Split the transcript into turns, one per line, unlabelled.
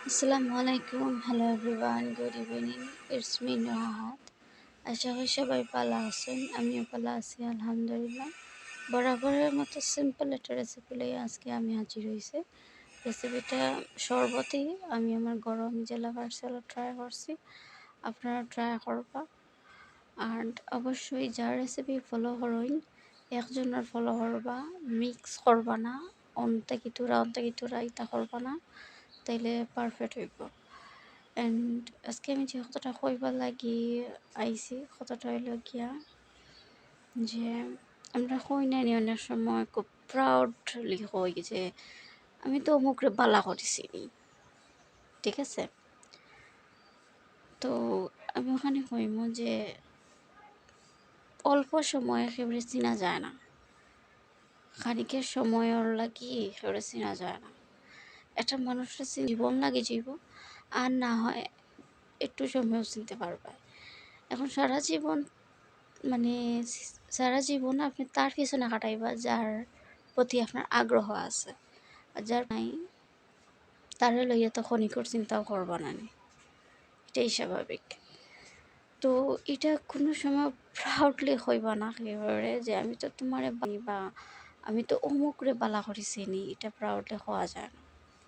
আসসালামু আলাইকুম। Hello everyone good evening it's me Nohat আশা করি সবাই ভালো আছেন। আমিও ভালো আছি, আলহামদুলিল্লাহ। বরাবরের মতো সিম্পল একটা রেসিপি লই আজকে আমি হাজির হয়েছি রেসিপিটা শরবতই আমি আমার গরম জেলা পার্সেল ট্রাই করছি। আপনারা ট্রাই করবা। আর অবশ্যই যার রেসিপি ফলো করুন, একজনের ফলো করবা মিক্স করবা না। অন্তে কিতুরা অন্তে কিতুরা ইতা করবা না। তাইলে পারফেক্ট হইব। অ্যান্ড আজকে আমি যে কতটা কইবার লাগি, আইছি কতটা হইল গিয়া যে আমরা কই না নি অনেক সময়, খুব প্রাউডলি কই যে আমি তো অমুকরে বালা করেছি ঠিক আছে? তো আমি ওখানে কইম যে অল্প সময় একেবারে চিনা যায় না। খানিকের সময়ের লাগি একেবারে চিনা যায় না। একটা মানুষের জীবন লাগে জীব আর না হয় একটু সময়ও চিনতে পারবে। এখন সারা জীবন মানে সারা জীবন আপনি তার পিছনে কাটাইবা যার প্রতি আপনার আগ্রহ আছে। আর যার নাই, তারে লইয়া তো ক্ষণিকর চিন্তাও করবা না এটাই স্বাভাবিক। তো এটা কোনো সময় প্রাউডলি হইবা না একেবারে যে আমি তো তোমারে বা, আমি তো অমুকরে বালা করেছি নি এটা প্রাউডলি হওয়া যায় না।